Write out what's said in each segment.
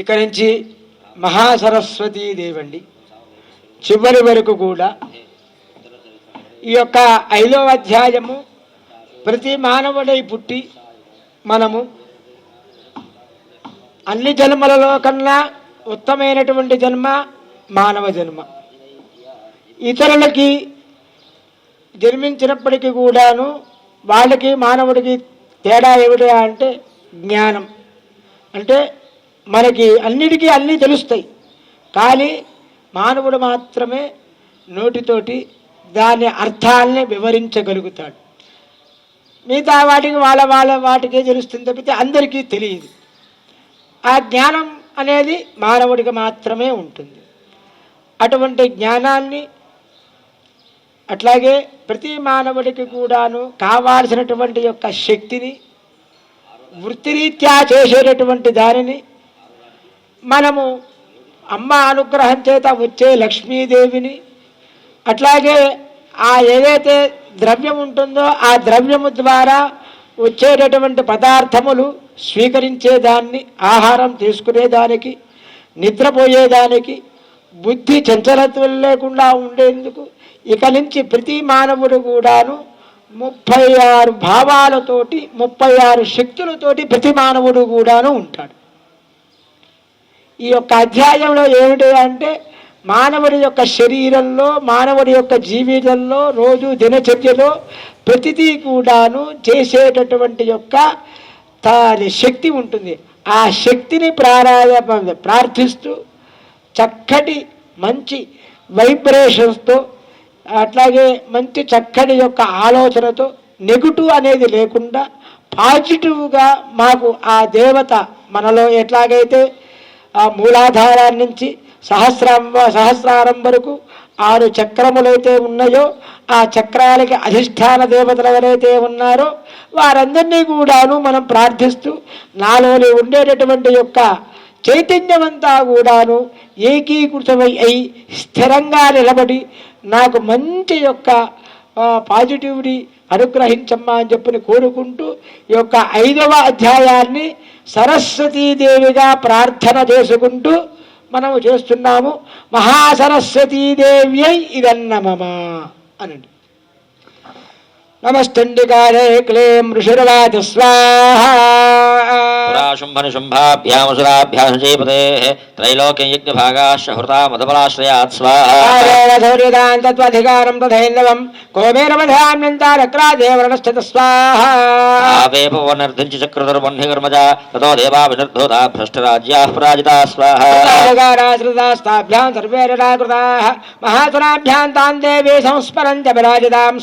ఇక నుంచి మహాసరస్వతీ దేవండి. చివరి వరకు కూడా ఈ యొక్క ఐదవ అధ్యాయము ప్రతి మానవుడై పుట్టి మనము అన్ని జన్మలలో కన్నా ఉత్తమైనటువంటి జన్మ మానవ జన్మ. ఇతరులకి జన్మించినప్పటికీ కూడాను వాళ్ళకి మానవుడికి తేడా ఏమిటి అంటే జ్ఞానం. అంటే మనకి అన్నిటికీ అన్నీ తెలుస్తాయి. కానీ మానవుడు మాత్రమే నోటితోటి దాని అర్థాలని వివరించగలుగుతాడు. మిగతా వాటికి వాళ్ళ వాళ్ళ వాటికే తెలుస్తుంది తప్పితే అందరికీ తెలియదు. ఆ జ్ఞానం అనేది మానవుడికి మాత్రమే ఉంటుంది. అటువంటి జ్ఞానాన్ని అట్లాగే ప్రతి మానవుడికి కూడాను కావాల్సినటువంటి యొక్క శక్తిని వృత్తిరీత్యా చేసేటటువంటి దానిని మనము అమ్మ అనుగ్రహం చేత వచ్చే లక్ష్మీదేవిని అట్లాగే ఆ ఏదైతే ద్రవ్యం ఉంటుందో ఆ ద్రవ్యము ద్వారా వచ్చేటటువంటి పదార్థములు స్వీకరించేదాన్ని ఆహారం తీసుకునేదానికి నిద్రపోయేదానికి బుద్ధి చంచలత్వం లేకుండా ఉండేందుకు ఇక నుంచి ప్రతి మానవుడు కూడాను ముప్పై ఆరు భావాలతోటి ముప్పై ఆరు శక్తులతోటి ప్రతి మానవుడు కూడాను ఉంటాడు. ఈ యొక్క అధ్యాయంలో ఏమిటి అంటే మానవుడి యొక్క శరీరంలో మానవుడి యొక్క జీవితంలో రోజు దినచర్యలో ప్రతిదీ కూడాను చేసేటటువంటి యొక్క దాని శక్తి ఉంటుంది. ఆ శక్తిని ప్రారాధ ప్రార్థిస్తూ చక్కటి మంచి వైబ్రేషన్స్తో అట్లాగే మంచి చక్కటి యొక్క ఆలోచనతో నెగిటివ్ అనేది లేకుండా పాజిటివ్గా మాకు ఆ దేవత మనలో ఎట్లాగైతే ఆ మూలాధారాన్ని నుంచి సహస్రాంబ సహస్రారం వరకు ఆరు చక్రములైతే ఉన్నాయో ఆ చక్రాలకి అధిష్టాన దేవతలు ఎవరైతే ఉన్నారో వారందరినీ కూడాను మనం ప్రార్థిస్తూ నాలోని ఉండేటటువంటి యొక్క చైతన్యమంతా కూడాను ఏకీకృతమై అయి స్థిరంగా నిలబడి నాకు మంచి యొక్క పాజిటివిటీ అనుగ్రహించమ్మా అని చెప్పని కోరుకుంటూ ఈ యొక్క ఐదవ అధ్యాయాన్ని సరస్వతీదేవిగా ప్రార్థన చేసుకుంటూ మనము చేస్తున్నాము. మహాసరస్వతీదేవ్యై ఇదన్నమమా అనండి. నమస్తండికారే క్లేం ఋషిర్వాత స్వాహా. పురాశుంభనిశుంభాభ్యామసురాభ్యాం చైపతే త్రైలోక్యం యజ్ఞభాగాశ్చ హృతా మధబలాశ్రయాత్ స్వాహ శౌర్యదాంతత్వధికారం తథైందవం కోమేరమధామ్యంతారక్రాదేవరణస్థిత స్వాహా ఆవేపవనర్ధించి చక్రధర్మన్నికర్మజ తతో దేవా వినిర్ధూతా భ్రష్టరాజ్యాః పరాజితా స్వాహ స్థాభ్యాం సర్వేరడాకృతాః మహాసురాభ్యాం తాన్ దేవీ సంస్మరంత్య విరాజితాం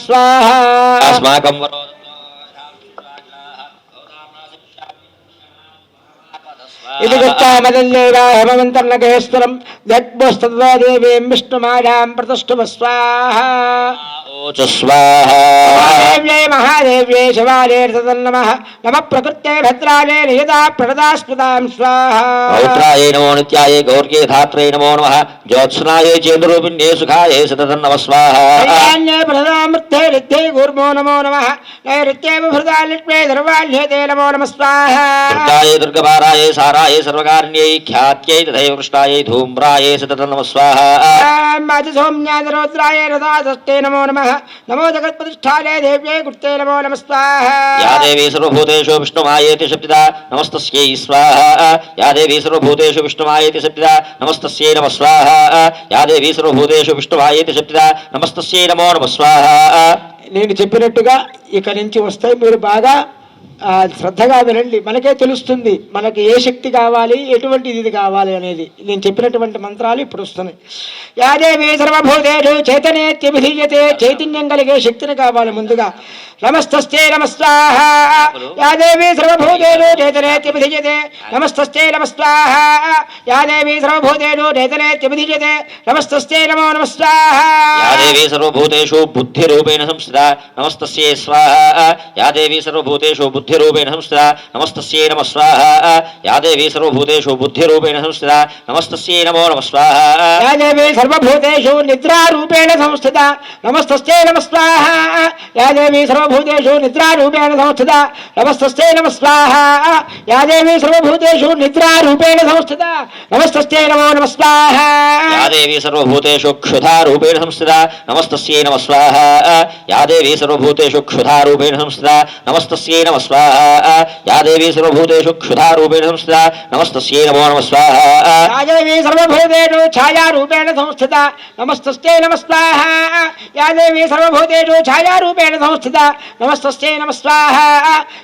ఇది గుప్తామదల్లేవా హేమవంతర్ణకేశ్వరం దగ్భుస్తతో దేవీం విష్ణుమాయాం ప్రతిష్ఠుమ స్వాహా. మహాదేవ్యై మహాదేవ్యై శివాలేర్తదన్నమ నమ. ప్రకృత్యై భద్రాలే నియతా ప్రణదాస్పదాం స్వాహా. పౌత్రాయ నమో నిత్యాయ గౌర్గే ధాత్రే నమో నమ. జ్యోత్స్నాయ చేంద్రూపిణ్యే సుఖాయ సతతన్నమ స్వాహ. కళ్యాణ్యే ప్రదామృత్తే రిత్యై గుర్మో నమో నమ నైరుత్యే బృహదా లక్ష్మే ధర్వాళ్యతే నమో నమ స్వాహా దుర్గాయ దుర్గపారాయ సారాయ సర్వకారిణ్యై ఖ్యాత్యై తథైవ కృష్ణాయ ధూమ్రాయ సతతన్నమ స్వాహ మాది సౌమ్యాదరోద్రాయ రథాదస్తే నమో నమ నమో జగత్ప్రతిష్టాలే దేవ్యై గుర్తే నమో నమ స్వాహా యా దేవీ సర్వభూతేషు విష్ణుమాయేతి శబ్దిదా నమస్తస్యై స్వాహ యా దేవీ సర్వభూతేషు విష్ణుమాయేతి శబ్దిదా నమస్తస్యై నమ స్వాహ యా దేవీ సర్వభూతేషు విష్ణుమాయేతి శబ్దిదా నమస్తస్యై నమో నమ స్వాహ నేను చెప్పినట్టుగా ఇక నుంచి వస్తాయి. మీరు బాగా శ్రద్ధగా వినండి. మనకే తెలుస్తుంది మనకి ఏ శక్తి కావాలి ఎటువంటి ఇది కావాలి అనేది. నేను చెప్పినటువంటి మంత్రాలు ఇప్పుడు వస్తున్నాయి. యాదేవి సర్వభూతేషు చైతన్యత్యభిధీయతే చైతన్యం కలిగే శక్తిని కావాలి ముందుగా. నమస్తస్తే నమస్వాహ యాదేవి సర్వభూతేషు చైతన్యత్యభిధీయతే నమస్తస్తే నమస్వాహ యాదేవి సర్వభూతేషు చైతన్యత్యభిధీయతే నమస్తస్తే నమో నమస్వాహ యాదేవి సర్వభూతేషు సర్వభూతేషు బుద్ధిరూపేణ సంస్థిత నమస్తస్యే స్వాహ. యాదేవి సర్వభూతేషు బుద్ధి బుద్ధిరూపేణ సంస్థిత నమస్తస్యై నమ స్వాహ. యా దేవి సర్వభూతేషు బుద్ధిరూపేణ సంస్థిత నమస్తస్యై నమో నమ స్వాహ. యా దేవి సర్వభూతేషు నిద్రారూపేణ సంస్థిత నమస్తస్యై నమ స్వాహ. యా దేవి సర్వభూతేషు నిద్రారూపేణ సంస్థిత నమస్తస్యై నమ స్వాహ. యా దేవి సర్వభూతేషు నిద్రారూపేణ సంస్థిత నమస్తస్యై నమో నమ స్వాహ. యా దేవి సర్వభూతేషు క్షుధారూపేణ సంస్థిత నమస్తస్యై నమ స్వాహ. యా దేవి సర్వభూతేషు క్షుధారూపేణ సంస్థిత నమస్తస్యై నమ स्वाहा या देवी सर्वभूतेषु क्षुधारूपेण संस्थिता नमस्तस्यै नमो नमः स्वाहा या देवी सर्वभूतेषु छायारूपेण संस्थिता नमस्तस्यै नमस्वाहा या देवी सर्वभूतेषु छायारूपेण संस्थिता नमस्तस्यै नमस्वाहा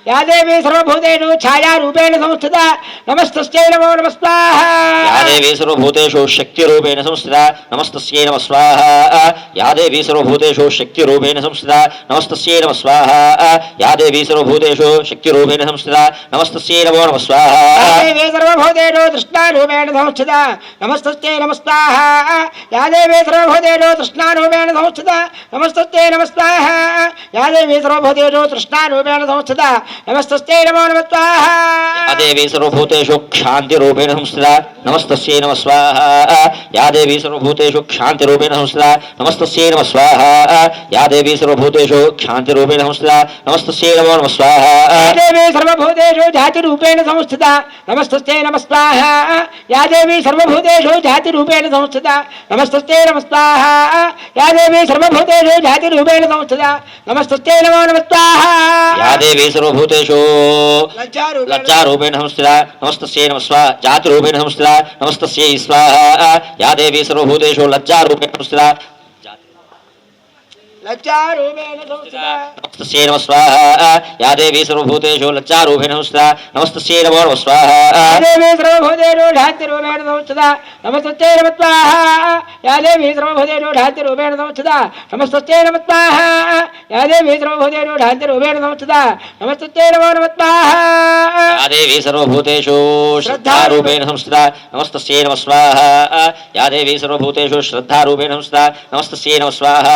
या देवी सर्वभूतेषु छायारूपेण संस्थिता नमस्तस्यै नमो नमः स्वाहा या देवी सर्वभूतेषु शक्तिरूपेण संस्थिता नमस्तस्यै नमः स्वाहा या देवी सर्वभूतेषु शक्तिरूपेण संस्थिता नमस्तस्यै नमः स्वाहा या देवी सर्वभूतेषु శక్తి రూపేణ సంస్థిత నమస్తస్యై నమో నమ స్వాహ సర్వభూతేషు తృష్ణారూపేణ సంస్థిత నమస్తస్యై నమస్వాహ యా దేవే సర్వభూతేషు తృష్ణారూపేణ సంస్థిత నమస్తస్యై నమస్వాహ యా దేవీ సర్వభూతేషు తృష్ణారూపేణ సంస్థిత నమస్తస్యై నమో నమస్వాహ యా దేవీ సర్వభూతేషు క్షాంతి రూపేణ సంస్థిత నమస్తస్యై నమ స్వాహ యా దేవీ సర్వభూతేషు క్షాంతి రూపేణ సంస్థిత నమస్తస్యై నమ స్వాహ యా దేవీ సర్వభూతేషు క్షాంతి రూపేణ సంస్థిత నమస్తస్యై నమో నమ స్వాహ యా దేవీ సర్వభూతేషు జాతిరూపేణ సంస్థిత నమస్తస్యై నమస్వాహ యా దేవీ సర్వభూతేషు జాతిరూపేణ సంస్థిత నమస్తస్యై నమస్వాహ యా దేవీ సర్వభూతేషు జాతిరూపేణ సంస్థిత నమస్తస్యై నమో నమస్వాహ యా దేవీ సర్వభూతేషు లజ్జారూపేణ లజ్జారూపేణ సంస్థిత నమస్తస్యై నమ స్వా జాతిరూపేణ సంస్థిత నమస్తస్యై స్వాహ యా దేవీ సర్వభూతేషు లజ్జారూపేణ సంస్థిత లజ్జారూపేణ సంస్థిత నమస్తస్యై నమ స్వాహ యా దేవీ సర్వభూతేషు లజ్జారూపేణ సంస్థిత నమస్తస్యై నమో నమ స్వాహ యాదేవి సర్వభూతేషు ఢాంతి రూపేణ సంస్థిత నమస్తస్యై నమస్వాహ యాదేవి సర్వభూతేషు ఢాంతి రూపేణ సంస్థిత నమస్తస్యై నమస్వాహ యాదేవి సర్వభూతేషు ఢాంతి రూపేణ సంస్థిత నమస్తస్యై నమో నమస్వాహ యా దేవీ సర్వభూతేషు శ్రద్ధారూపేణ సంస్థిత నమస్తస్యై నమ స్వాహ యా దేవీ సర్వభూతేషు శ్రద్ధారూపేణ సంస్థిత నమస్తస్యై నమ స్వాహ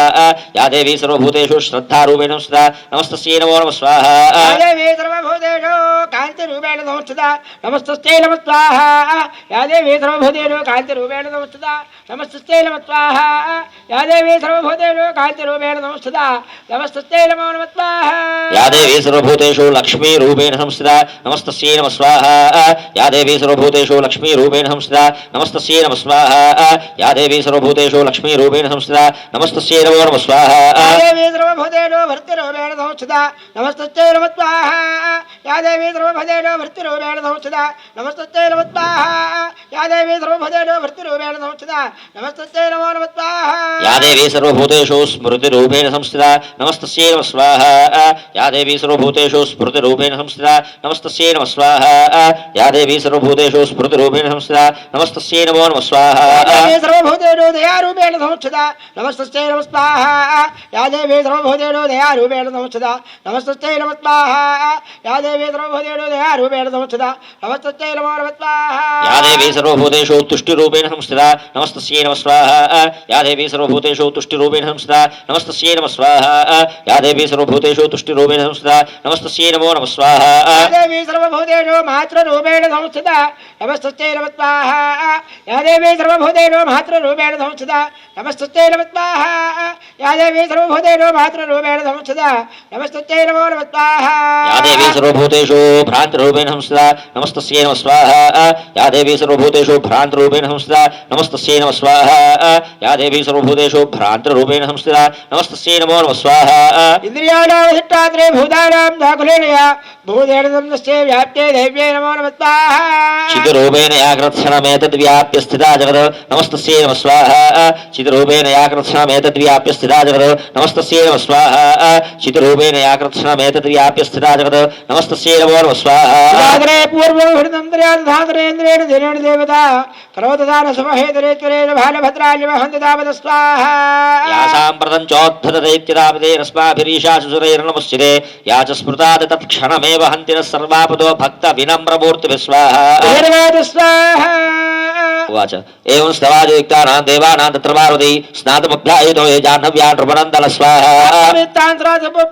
యా దేవి సర్వభూతేషు శ్రద్ధారూపేణ సంస్థిత నమస్తస్యై నమో నమ స్వాహ యాదేవి సర్వభూతేషు కాంతి రూపేణ సంస్థిత నమస్తస్యై నమస్వాహ యాదేవి సర్వభూతేషు కాంతి రూపేణ సంస్థిత నమస్తస్యై నమస్వాహ యాదేవి సర్వభూతేషు కాంతి రూపేణ సంస్థిత. నమస్తస్యై నమో నమస్వాహ యా దేవీ సర్వభూతేషు లక్ష్మీ రూపేణ సంస్థిత. నమస్తస్యై నమ స్వాహ యా దేవీ సర్వభూతేషు లక్ష్మీ రూపేణ సంస్థిత. నమస్తస్యై నమ స్వాహ యా దేవీ సర్వభూతేషు లక్ష్మీ రూపేణ సంస్థిత. నమస్తస్యై నమో నమ స్వాహ యాదేవి సర్వభూతేషు భర్తిరూపేణ సంస్థిత. నమస్తస్యై నమస్వాహ. యాదేవి సర్వభూతేషు భర్తిరూపేణ సంస్థిత. నమస్తస్యై నమస్వాహ. యాదేవి సర్వభూతేషు భర్తిరూపేణ సంస్థిత. నమస్తస్యై నమో నమస్వాహ. యా దేవీ సర్వభూతేషు స్మృతి రూపేణ సంస్థిత. నమస్తస్యై నమ స్వాహ యా దేవీ సర్వభూతేషు స్మృతి రూపేణ సంస్థిత. నమస్తస్యై నమ స్వాహ యా దేవీ సర్వభూతేషు స్మృతి రూపేణ సంస్థిత. నమస్తస్యై నమో నమ స్వాహ యాదేవి సర్వభూతేషు దయారూపేణ సంస్థిత. నమస్తస్యై నమస్వాహ. యాదేవి సర్వభూతేషు దయారూపేణ సంస్థిత. నమస్తస్యై నమస్వాహ. యాదేవి సర్వభూతేషు దయారూపేణ సంస్థిత. నమస్తస్యై నమో నమస్వాహ యా దేవీ సర్వభూతేషు తుష్టిరూపేణ సంస్థిత నమస్తస్యై నమ స్వాహ. యా దేవీ సర్వభూతేషు తుష్టిరూపేణ సంస్థిత నమస్తస్యై నమ స్వాహ. యా దేవీ సర్వభూతేషు తుష్టిరూపేణ సంస్థిత నమస్తస్యై నమో నమ స్వాహ. యాదేవి సర్వభూతేషు మాతృరూపేణ సంస్థిత నమస్తస్యై నమస్వాహ యాదేవి సర్వభూతేషు మాతృరూపేణ సంస్థిత నమస్తస్యై నమస్వాహ యాదేవి సర్వభూతేషు మాతృరూపేణ సంస్థిత నమస్తస్యై నమో నమస్వాహ యా దేవీ సర్వభూతేషు భ్రాంతిరూపేణ సంస్థిత నమస్తస్యై నమ స్వాహ యా దేవీ సర్వభూతేషు భ్రాంతిరూపేణ సంస్థిత నమస్తస్యై నమ స్వాహ యా దేవీ సర్వభూతేషు భ్రాంతిరూపేణ సంస్థిత నమస్తస్యై నమో నమ స్వాహ ఇంద్రియాణాధిష్టాత్రే భూతానాం దాకులేనయ భూదేణ సందస్యే వ్యాప్తే దైవ్యే నమో నమస్వాహ చితిరూపేణ యాకృత్సనమేతద్వ్యాప్య స్థితా జగత్ నమస్తస్యై నమ స్వాహ చితిరూపేణ యాకృత్సనమేతద్వ్యాప్య స్థితా జగత్ నమస్తస్యై నమ స్వాహ చితిరూపేణ యాకృత్సనమేతద్వ్యాప్య స్థితా జగత్ నమస్తస్యై నమో నమ స్వాహ పూర్వం హృదంద్రియాధాతరేంద్రేణ దినేణ దేవత కరోదదాన సమహేతరేశ్వరేణ భాలభద్రాయ మహంత దావద స్వాహ యాసాం ప్రదంచోద్ధత దైత్యదాపదేరస్మాభిరీషాసురైర్నమశ్చితే యా చ స్మృతాది తత్క్షణమేవ హంతిన సర్వాపదో భక్త వినమ్రమూర్తి విశ్వాహ उवाच। एवं स्तवाजो युक्तानां देवानां तत्र मारुति स्नातमभ्यायितो ये जाह्नव्या नृपनन्दन स्वाहा।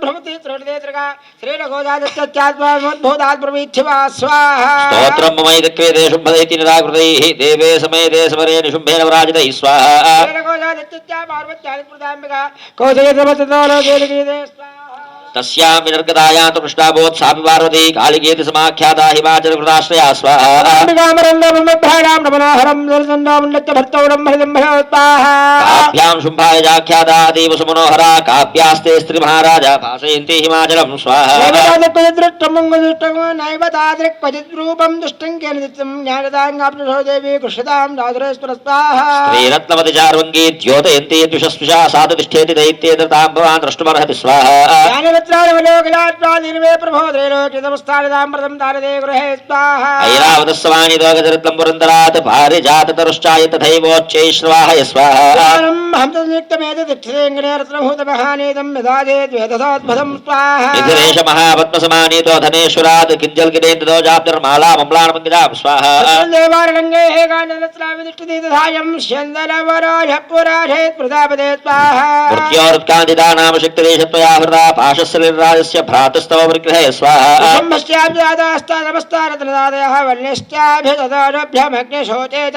भ्रमति त्रिनेत्रगा श्रीरघोजादित्यत्यात्माद्भुतात्प्रवीक्षिमा स्वाहा। स्तोत्रं ममैतक्वेदेषु भदेति निराकृतैः। देवे समे देशवरे निशुम्भेन वराजितैः स्वाहा। श्रीरघोजादित्यत्या पार्वत्यादिप्रदाम्बिका कौशलेन्द्रमततो लोके स्वाहा। తస్యాం వినర్గదాయాంత పృష్టాభోత్సాపి పార్వతీ కాళికేతి సమాఖ్యాతా హిమాచల కృతాశ్రయా స్వాహా అంబికామరంగమభ్రాణాం నమనాహరం దర్శన్నాముండత్య భర్తౌడం హరిదం భయోత్పాహా కాభ్యాం శుంభాయ జాఖ్యాతా దేవ సుమనోహరా కాప్యాస్తే స్త్రీ మహారాజ భాషయంతి హిమాచలం స్వాహా నైవతాదృక్వచిద్రూపం దుష్టం కేనిత్యం జ్ఞానదాంగాప్నో దేవి కృష్ణతాం రాధురేశ్వర స్వాహా శ్రీరత్నమతి చార్వంగీ ద్యోతయంతి ద్విషస్పృశా సాధు తిష్టేతి దైత్యేతతాం భవాన్ ద్రష్టుమర్హతి స్వాహా జ్ఞానవత్రాణివలోకిలాత్రాదిర్వే ప్రభో త్రైలోక్యతమస్థానిదామృతం తారదే గృహే స్వాహా ఐరావతస్వాని దోగజరత్నం పురందరాత్ పారిజాత తరుశ్చాయ తథైవోచ్చైశ్రవాహయ స్వాహా హంసయుక్తమేతదిక్షేంగనే రత్నభూతమహానీతం యదాదేద్వేదసాద్భుతం స్వాహా నిధిరేష మహాపద్మసమానీతో ధనేశ్వరాత్ కింజల్కినేంద్రో జాప్తిర్మాలా మమ్లానమంగిరాం స్వాహా దేవారణంగే హే గాంధరత్నావిదిష్టదీతధాయం స్యందనవరాజ పురాధేత్ ప్రజాపదే స్వాహా మృత్యోరుత్కాందితా నామ శక్తిరేషత్వయా హృదా పాశస్సలిరాజస్య భ్రాతస్తవ విగ్రహే స్వాహా కుటుంబశ్చాభ్యాదాస్తాదమస్తారత్నదాదయः వల్లిశ్చాభ్యతదోరభ్యమగ్నిశోచే చ शरीराजस्य भ्रातस्तव विग्रहे स्वाहा। ब्रह्मश्चाभिदादास्तानमस्तानतदादयः वल्यश्चाभिददानभ्यमग्निशोचे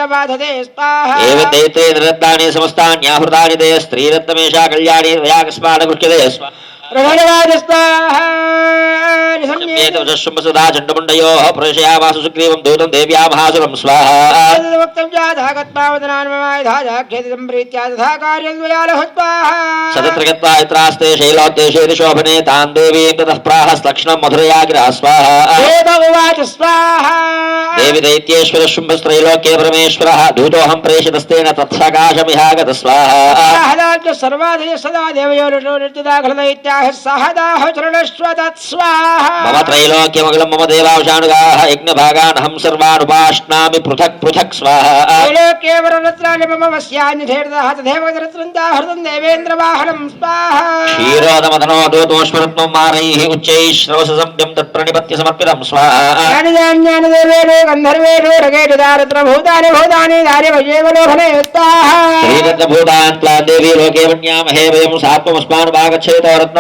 स्वाहा। एव ते ते निरत्तानि समस्तान्याहृतानि ते स्त्रीरत्नमेषा कल्याणी वयाकस्मात् स्वाहा ृषंसदा चण्डमुण्डयो प्रशयामासु सुग्रीवं दूतं देव्याभासुरं स्वाहाक्तं सतत्र ततः मधुरया गिरा स्वाहा। देवि दैत्येश्वर परमेश्वरः प्रेषितस्तेन तत्सकाशमिहागत स्वाहा। सर्वाधय सदा देवयो సదా దేవయోనిషో నిర్జిదాఖలదైత్యాహ సహదాహ చరణశ్వతత్ స్వాహా మమ త్రైలోక్యమగలం మమ దేవాంశానుగాః యజ్ఞభాగానహం సర్వానుపాష్నామి పృథక్ పృథక్ స్వాహా. త్రైలోక్యేవరత్రాణి మమ వస్యాన్యథేర్దః తథైవ హృదం దేవేంద్రవాహనం స్వాహా. క్షీరోదమధనో దూతోష్మరత్నం మారైః ఉచ్చైः శ్రవససంధ్యం తత్ప్రణిపత్య సమర్పితం స్వాహా. జ్ఞానదేవేలు గంధర్వేలు రగేటు దారిద్ర భూతాని భూతాని దారి వయేవలోహనే స్వాహా శ్రీరత్నభూతాంత్లా దేవీ లోకే మన్యామహే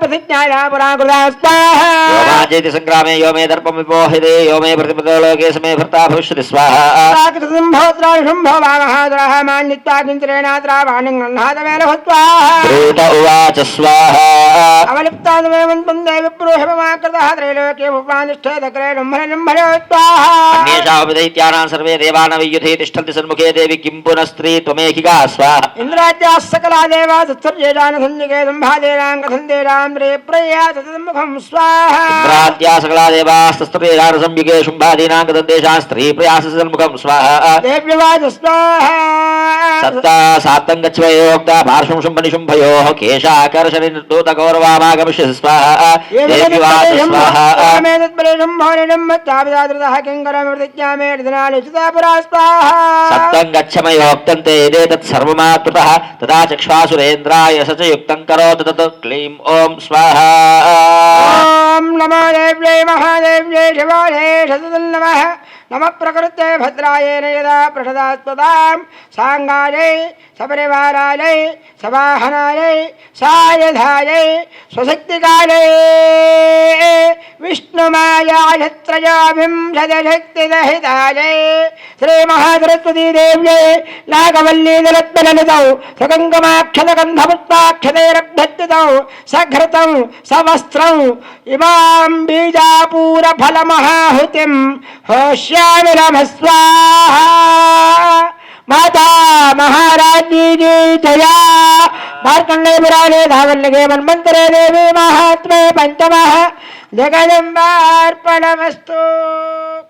ప్రయోజితం త్రైలోక్యాధిపతి స్వాహ राजेति संग्रामे यो मे दर्पम विपोहिते यो मे प्रतिपदलोके समे भर्ता भविष्यति स्वाहात उवाच स्वाहान्येषापदैत्यानां सर्वे देवानवयुधे तिष्ठन्ति सन्मुखे देवि किं पुनस्त्री त्वमेकिका स्वाहा। इन्द्राद्याः सकला देवा तत्सर्येषां सञ्जुगे सम्भादेनां कथन्तेनां रे प्रया तत्सम्मुखं स्वाहा ఆద్యా సకళా దేవాస్తస్తపేదాన సంయుగే శుంభాదీనాం గతం దేశా స్త్రీ ప్రయాస సన్ముఖం స్వాహ. దేవ్యవాద స్వాహ సత్తా సాత్తం గచ్చవయోక్త పార్శ్వం శుంభని శుంభయోః కేశాకర్షణి నిర్దూత గౌరవామాగమిష్యసి స్వాహ. దేవ్యవాద స్వాహ మేతత్పరేషం మౌనిడం మత్తావిదాదృతః కింకరమృతిజ్ఞామే రుదినాలుచితా పురా స్వాహ సత్తం గచ్చమయోక్తం తే ఏదేతత్ సర్వమాతృతః తదా చక్ష్వాసురేంద్రాయ సచ యుక్తం కరోతు తత్ క్లీం ఓం స్వాహ. ఓం మహాదేవ్యై మహాదేవ్యై శివాలే నమః నమ. నమ ప్రకృతే భద్రాయే నయదా ప్రసదాత్మదాం సాంగాయై సపరివారాయై సవాహనాయై సాయధాయై స్వశక్తికాలే. విష్ణుమాయాత్రయోవింశతిశక్తిదహితాయై శ్రీమహాసరస్వతీ దేవ్యై నాగవల్లీదరత్నలలితౌ సగంగమాక్షతగంధపుష్పాక్షతైరభ్యర్చితౌ సఘృతం సవస్త్రం ఇమాం బీజాపూర ఫలమహాహుతిం హోష్యామి నమ మాతా మహారాజీ జయా మార్కండే పురాణే ధావల్యగే మన్మంతరే దేవి మహాత్మే పంచమ జగదంబార్పణమస్తూ